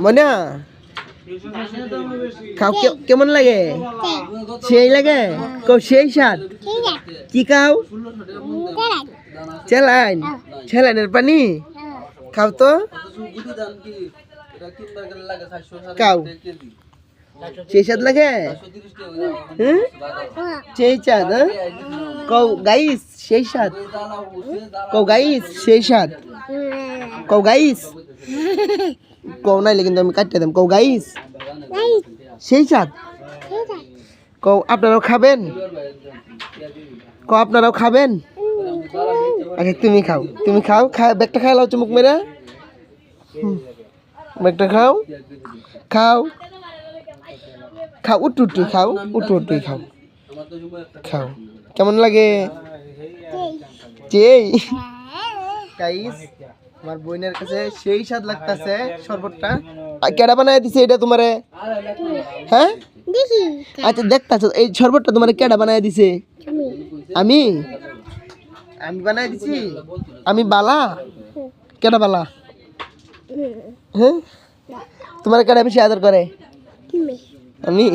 মনা খাও, কে- কেমন লাগে? সেই লাগে? কও, সেই স্বাদ? কি খাও? চেলাইন। চেলাইনের পানি? খাও তো। খাও। সেই স্বাদ লাগে? হুম সেই হ্যাঁ? কও, গাইস, সেই স্বাদ। কও, গাইস, সেই স্বাদ। কও, গাইস। কও নাইলে কিন্তু আমি কাটতে দাম। কও গাইস সেই স্বাদ কও আপনারাও খাবেন? কও আপনারাও খাবেন? আচ্ছা তুমি খাও তুমি খাও ব্যাগটা খাই লাও চুমুক মেরে। ব্যাগটা খাও খাও খাও উঠু উঠু খাও উঠু উঠু খাও খাও। কেমন লাগে? যেই গাইস আমার বোনের কাছে সেই স্বাদ লাগতাছে শরবতটা। কেডা বানায় দিছে এটা তোমারে? হ্যাঁ? আচ্ছা দেখতাছো এই শরবতটা তোমারে কেডা বানায় দিছে? আমি। আমি? বানায় দিছি। আমি বালা? কেডা বালা? হ্যাঁ? তোমার কেডা বেশি আদর করে? আমি?